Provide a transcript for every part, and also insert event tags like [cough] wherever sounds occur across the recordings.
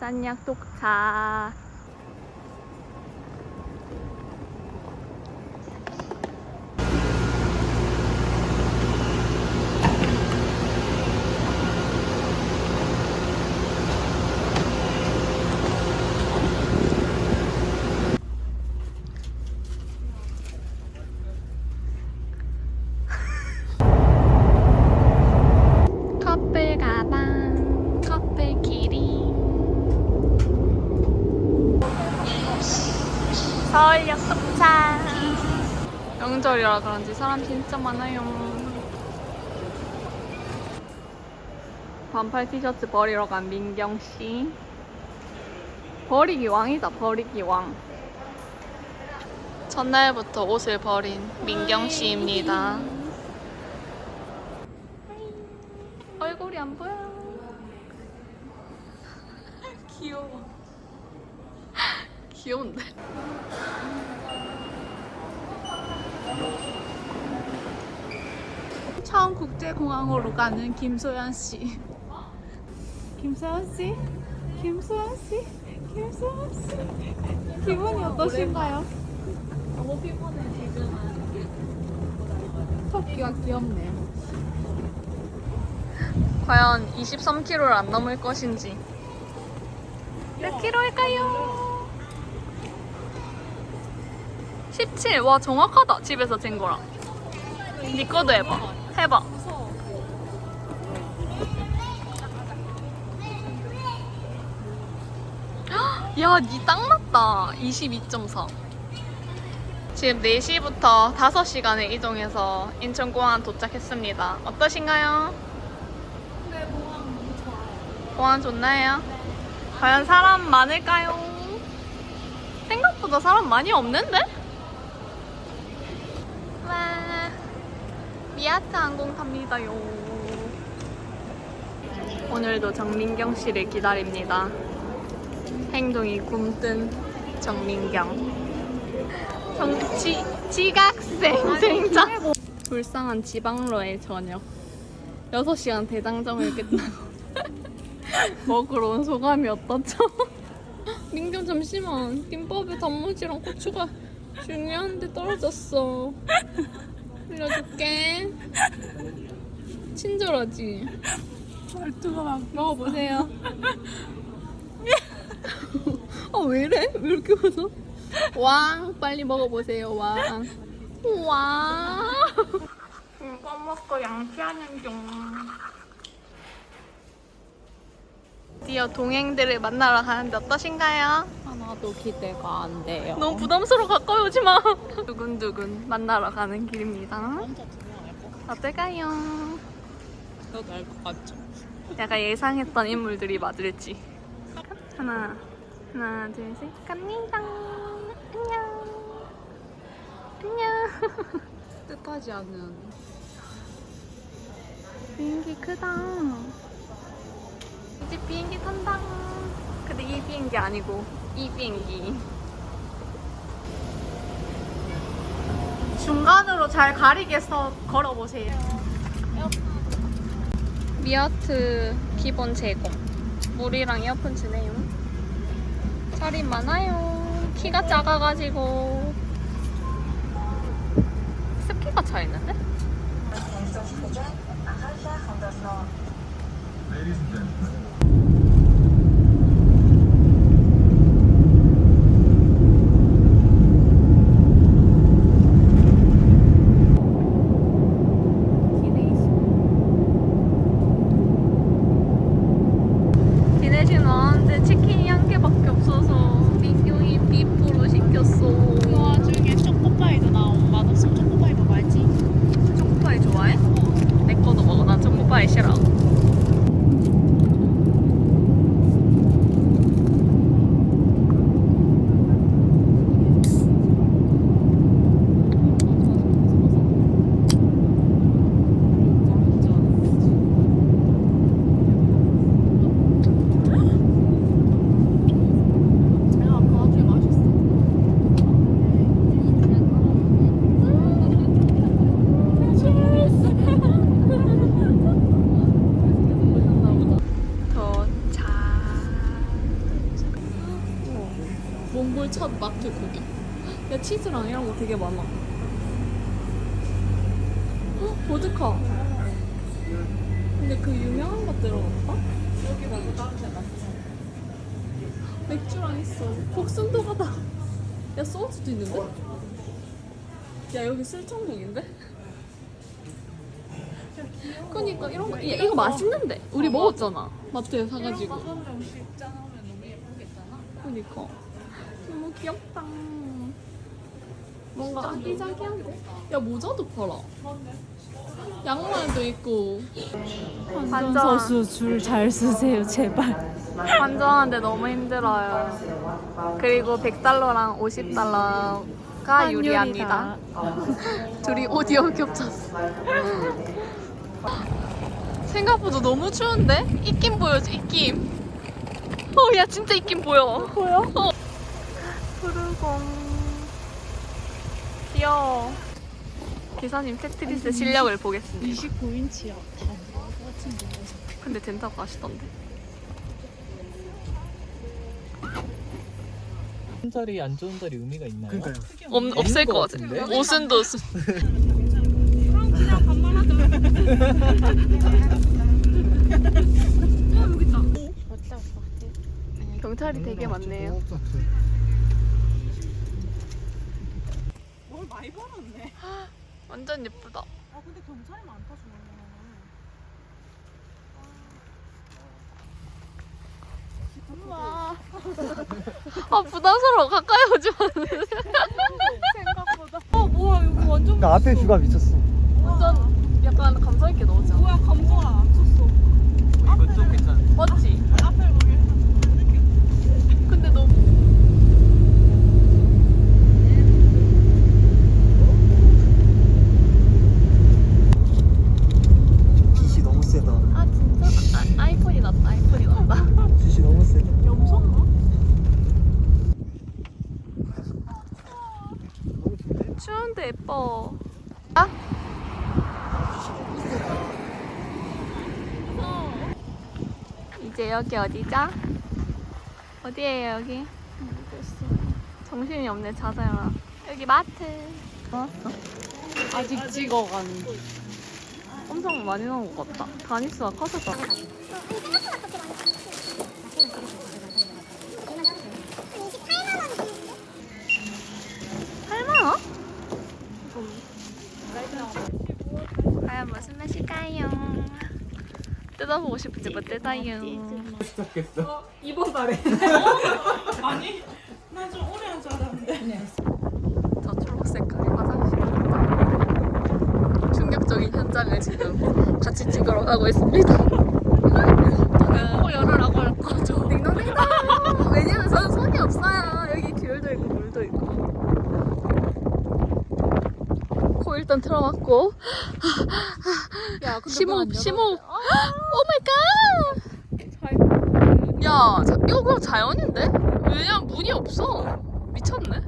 울산역 도착. 커플 가방, 커플 길이. 서울역 도착. 명절이라 그런지 사람 진짜 많아요. 반팔 티셔츠 버리러 간 민경 씨. 버리기 왕이다, 버리기 왕. 전날부터 옷을 버린 민경 씨입니다. 얼굴이 안 보여. [laughs] 귀여워. [laughs] 귀여운데. 처음 국제공항으로 가는 김소연 씨. 김소연 씨, 김소연 씨, 김소연 씨. 기분이 어떠신가요? 너무 피곤해 지금은. 토끼가 귀엽네요. 과연 23kg를 안 넘을 것인지 몇 킬로일까요? 17. 와 정확하다 집에서 잰 거랑 니 거도 해봐 해봐 야 니 딱 맞다 22.4 지금 4시부터 5시간을 이동해서 인천공항 도착했습니다 어떠신가요? 공항 좋나요? 과연 사람 많을까요? 생각보다 사람 많이 없는데? 미아트 항공 탑니다요. 오늘도 정민경 씨를 기다립니다. 행동이 굼뜬 정민경. 정치 지각생 생장. 불쌍한 지방로의 저녁. 6시간 대장정을 끝나고 [laughs] 먹으러 온 소감이 어떻죠? [laughs] 민경 잠시만 김밥에 단무지랑 고추가 중요한데 떨어졌어 빌려줄게 친절하지? 말투가 막 먹어보세요 [laughs] 아 왜 이래? 왜 이렇게 웃어? 왕 빨리 먹어보세요 왕 왕. 이거 먹고 양치하는 중 드디어 동행들을 만나러 가는데 어떠신가요? 하나도 기대가 안 돼요. 너무 부담스러워 가까이 오지 마. 두근두근 만나러 가는 길입니다. 혼자. 어떨까요? 너도 알것 같죠? 내가 예상했던 인물들이 맞을지. 하나, 하나, 둘, 셋, 갑니다. 안녕. 안녕. [laughs] 뜻하지 않은 비행기 크다. 이제 비행기 탄다. 근데 이 비행기 아니고 이 비행기. 중간으로 잘 가리게서 걸어보세요. 미아트 기본 제공. 물이랑 이어폰 주네요. 자리 많아요. 키가 작아가지고. 습기가 차 있는데? 기내식 나왔는데 치킨이 한 개밖에 없어서 민경이 비프로 시켰어. 그 와중에 초코파이도 나온 맛없으면 초코파이도 말지. 초코파이 좋아해? 내 거도 먹어. 난 초코파이 싫어. 첫 마트 구경. 야 치즈랑 이런 거 되게 많아. 어, 보드카. 근데 그 유명한 것 들어갔다? 여기 말고 다른 데 맞죠? 맥주랑 있어. 복순도가다. 야 소주도 있는데? 야 여기 술천국인데? 그니까 이런 거 야, 이거 맛있는데 우리 먹었잖아 마트에 사가지고 이런 거 식장하면 너무 예쁘겠잖아. 그니까 너무 귀엽다 뭔가 아기자기한데? 야 모자도 팔아 양말도 있고 선수 줄 잘 쓰세요 제발. 환전하는데 너무 힘들어요 그리고 100달러랑 50달러가 유리합니다 [laughs] 둘이 오디오 겹쳤어 생각보다 너무 추운데? 입김 보여줘 입김 어, 야 진짜 입김 보여 보여? 어. 푸르공 귀여워 기사님 테트리스 실력을 보겠습니다 29인치야. 다 같은 거. 근데 된다고 하시던데 좋은 자리 안 좋은 자리 의미가 있나요? 그러니까요. 없, 없을 것 같은데? 옷은 도슨 경찰이 되게 많네요 뭘 많이 벌었네. 완전 예쁘다 아 근데 경찰이 많다 중앙에는. 아 부담스러워 가까이 오지 마 생각보다. 어 뭐야 이거 완전 그 앞에 뷰가 미쳤어. 완전 약간 감성 있게 넣었지 않아? 뭐야 감정을 안 쳤어. 이거 좀 괜찮아. 맞지? 앞에 보게. 근데 너무 빛이 너무 세다. 아 진짜? 아, 아이폰이 낫다 아이폰이 낫다 빛이 너무 세다. 염소인가? 너무 좋네. 추운데 예뻐 아? 이제 여기 어디죠? 어디에요 여기? 정신이 없네 자자야 여기 마트 나왔어? 아직 찍어가는. 엄청 많이 나온 것 같다 다니스가 커졌다 과연 무슨 맛일까요? 뜯어보고 싶은지 못 뜯어요 시작했어. 이번 달에. [laughs] 아니 나좀 오래 한줄 알았는데. 저 초록색 가게 화장실 충격적인 현장을 지금 같이 찍으러 가고 있습니다 [laughs] 어, 열으라고 할 거죠 딩동댕동 왜냐면 저는 손이 없어요 여기 귤도 있고 물도 있고 코 일단 틀어막고. [laughs] 야 근데 심호흡 심호흡. 오마이갓 야 자, 이거 그냥 자연인데? 왜냐면 문이 없어. 미쳤네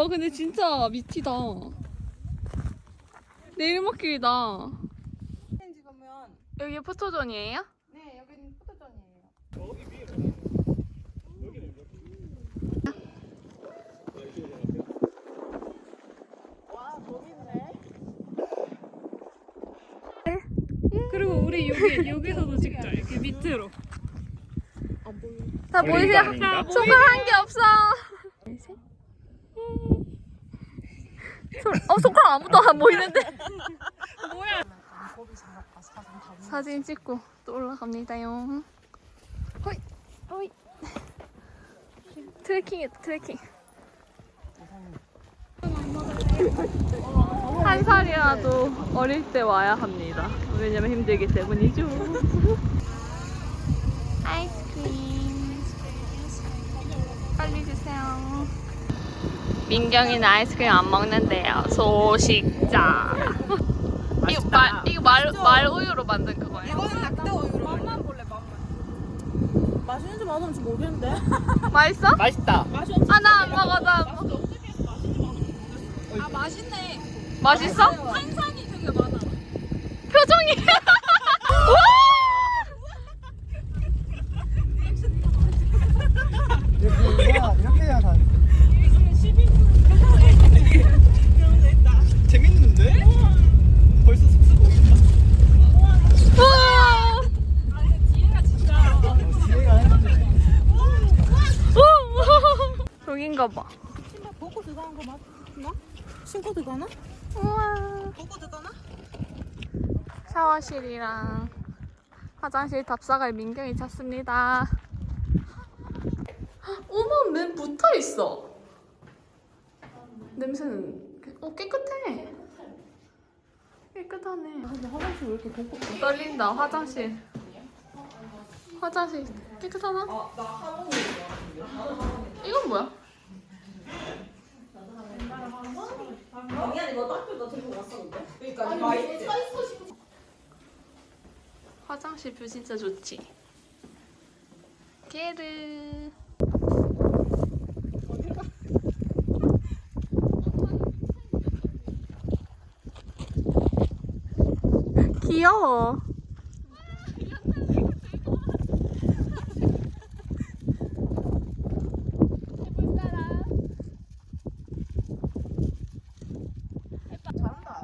와 근데 진짜 미치다 내리막길이다 여기 포토존이에요? 네 여기는 포토존이에요. 그리고 우리 여기 여기서도 찍자 이렇게 밑으로. 다 보이세요? 손가락 한개 없어 어 손가락 아무도 안 보이는데. [laughs] 뭐야? 사진 찍고 또 올라갑니다요. 호이 호이. 트레킹했다 트레킹. 한 살이라도 어릴 때 와야 합니다. 왜냐면 힘들기 때문이죠. 아이스크림. 빨리 주세요 민경이는 아이스크림 안 먹는데요 소식자 이거 말, 말 우유로 만든 그거예요? 이거는 낙대 우유로. 맛만 볼래 맛만. 맛있는지 맛없는지 모르겠는데. [laughs] 맛있어? 맛있다. 맛있는지. 아, 나 안 먹어, 나 안 먹어. 아 맛있네. 맛있어? 탄산이 되게 많아. 표정이. [laughs] 이렇게 해야 이렇게 해야 다. 재밌는데? 벌써 숙소 보인다. 우와. 뒤에가 진짜. 뒤에가 했는데. 저긴가 봐. 신발 벗고 들어간 거 맞나? 신고 들어가나? 우와. 벗고 들어가나? 샤워실이랑 화장실 답사갈 민경이 찾습니다. 어머, 맨 붙어 있어. 냄새는 어 깨끗해. 깨끗하네. 화장실 왜 이렇게 벗고 떨린다 화장실. 화장실 깨끗하나? 이건 뭐야? 화장실 뷰 진짜 좋지. 게르. 귀여워. 잘한다.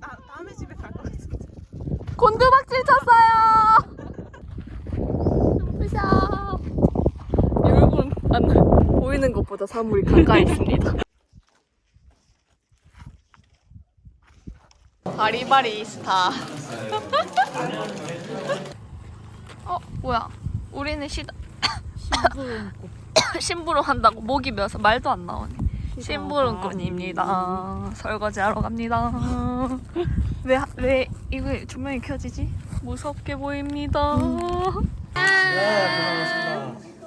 나 다음에 집에 갈 것 같은데. 곤두박질 쳤어요. 으쌰. 여러분 안 것보다 사물이 가까이 있습니다. 바리바리 스타. 어 뭐야? 우리는 시다. 심부름 한다고 목이 메어서 말도 안 나오네. 심부름꾼입니다. 설거지 하러 갑니다. 왜, 왜 이거 조명이 켜지지? 무섭게 보입니다. 네, 고생하셨습니다.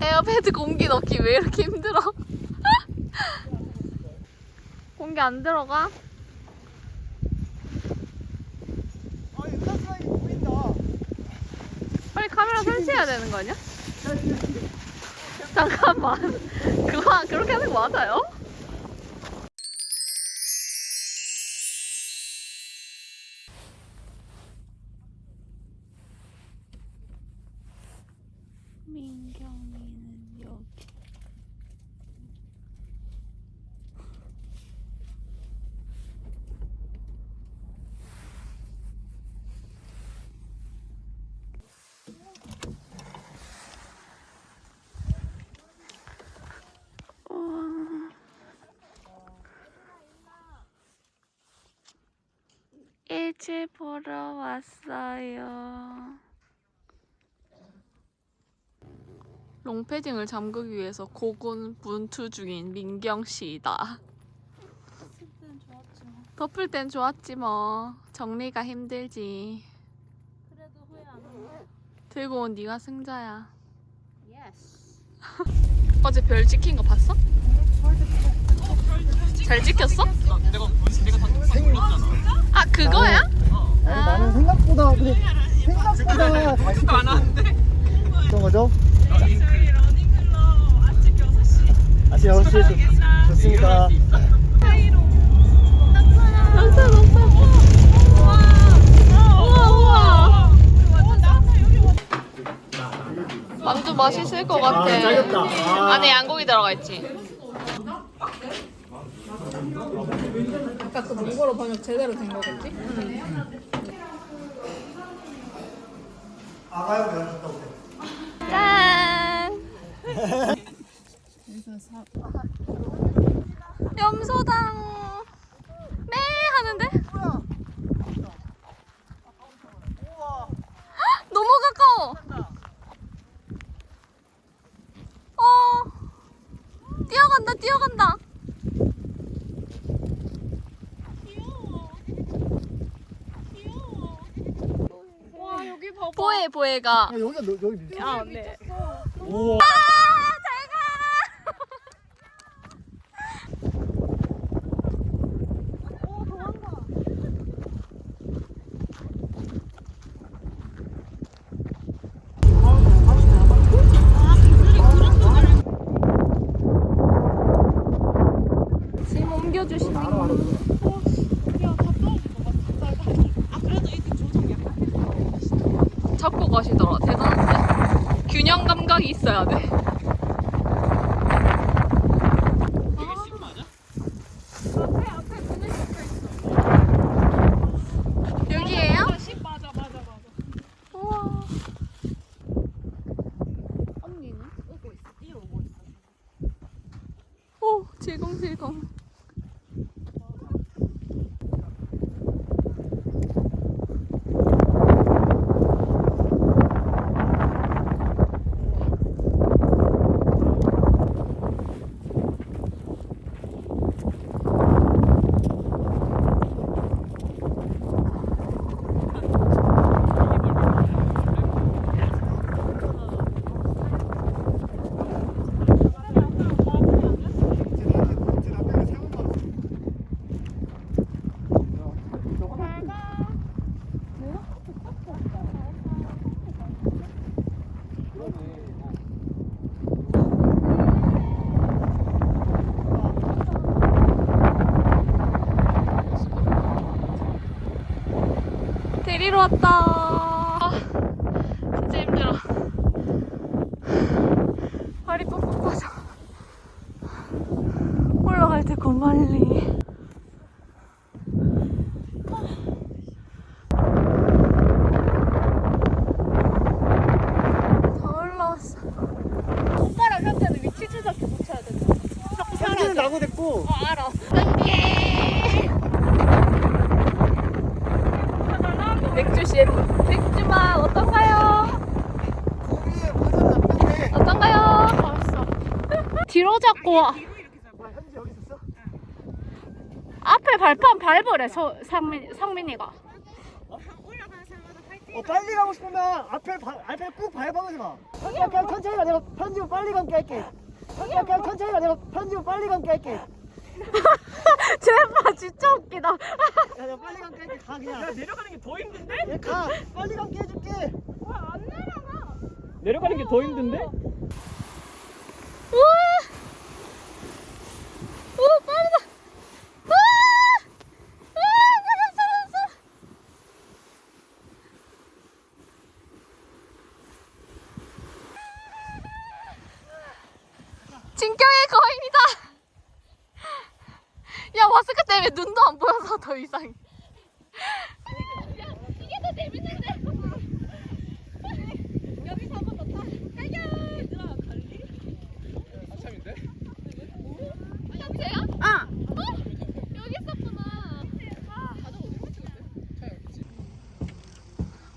에어패드 공기 넣기 왜 이렇게 힘들어? [laughs] 공기 안 들어가? 아, 보인다. 빨리 카메라 설치해야 되는 거 아니야? 잠깐만. [laughs] 그거 그렇게 하는 거 맞아요? 민경이는 여기. 일출 보러 왔어요. 롱패딩을 잠그기 위해서 고군 분투 중인 민경 씨다. 덮을 땐 좋았지 뭐. 정리가 힘들지. 그래도 후회 안. 들고 온 네가 승자야. [laughs] 어제 별 찍힌 거 봤어? 잘 찍혔어? 아 그거야? 아니, 나는 생각보다 근데 생각보다 잘. 안 하는데. 어떤 거죠? 저희 러닝클럽 아침 6시 아침 6시에 좋습니다. 낙타 낙타. 우와 우와. 만두 맛있을 것 같아. 아. 아. 안에 양고기 들어가 있지. 아까 그 몽골어 번역 제대로 된 거겠지? 아가요, 면 갔다 오세요. 짠. [laughs] 염소당. 네 하는데? [gasps] 너무 가까워. 어. 뛰어간다, 뛰어간다. 와 여기 봐봐. 보혜, 보혜가. 야, 여기가 너, 여기 밑에. 아 네. 우와. 아, 잘 가. 안겨주시는 알아 알아. 아 그래도 이때 조정 가시더라. 대단한데. 균형 감각이 있어야 돼. 이게 신 맞아? 여기에요? 맞아 맞아 맞아. 우와. 언니는 오고 있어. 뛰어오고 있어 오, 질겅질겅. 데리러 왔다. 아, 진짜 힘들어. 발이 뻑뻑하죠. 올라갈 때 고말리. 다 올라왔어. 오빠랑 현태는 위치 조작해 붙여야 돼. 현진은 나고 됐고. 어, 알아. 안돼. 맥주 씨, 맥주만 어떤가요? 거기에 화장 안 뺐네. 어떤가요? 알았어. 뒤로 잡고 아 현지 여기 있었어? 앞에 발판 밟으래 서, 상민 상민이가. 어 빨리 가고 싶으면 앞에 바, 앞에 꾹 밟아보지 마. 현지야 그냥 천천히 가 내가 편집을 빨리 감게 할게. 그냥 천천히 가 내가 편집을 빨리 감게 할게. [laughs] 제발 진짜 웃기다. 야 내가 빨리 감게 할게 가 그냥. 야 내려가는 게 더 힘든데? 얘 가. 빨리 감게 해줄게. 내려가는 게 더 힘든데? 우와. 진격의 거인이다. 야 마스크 때문에 눈도 안 보여서 더 이상해. 야 이게 더 재밌는데. 여기서 한 번 더 타. 가요. 얘들아 갈리? 한참인데? 현재야? 아. 어? 여기 있었구나.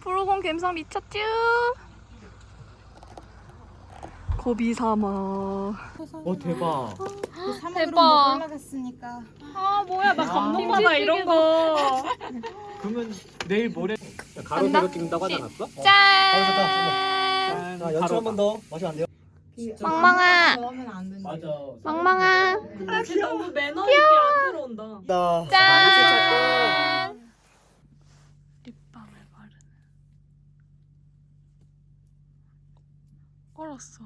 프로공 갬성 미쳤쥬. 고비사막. 어 대박 대박. 올라갔으니까 아 뭐야 나 감동받아 이런 거. 그러면 내일 모레 가로 간다? 세로 찍는다고 하지 않았어? 짠. 자 연출 한번 더. 마시면 안 돼요? 맞아 망망아. 근데 걔 너무 매너 있게 안 들어온다. 나. 짠. 립밤을 바르는. 얼었어.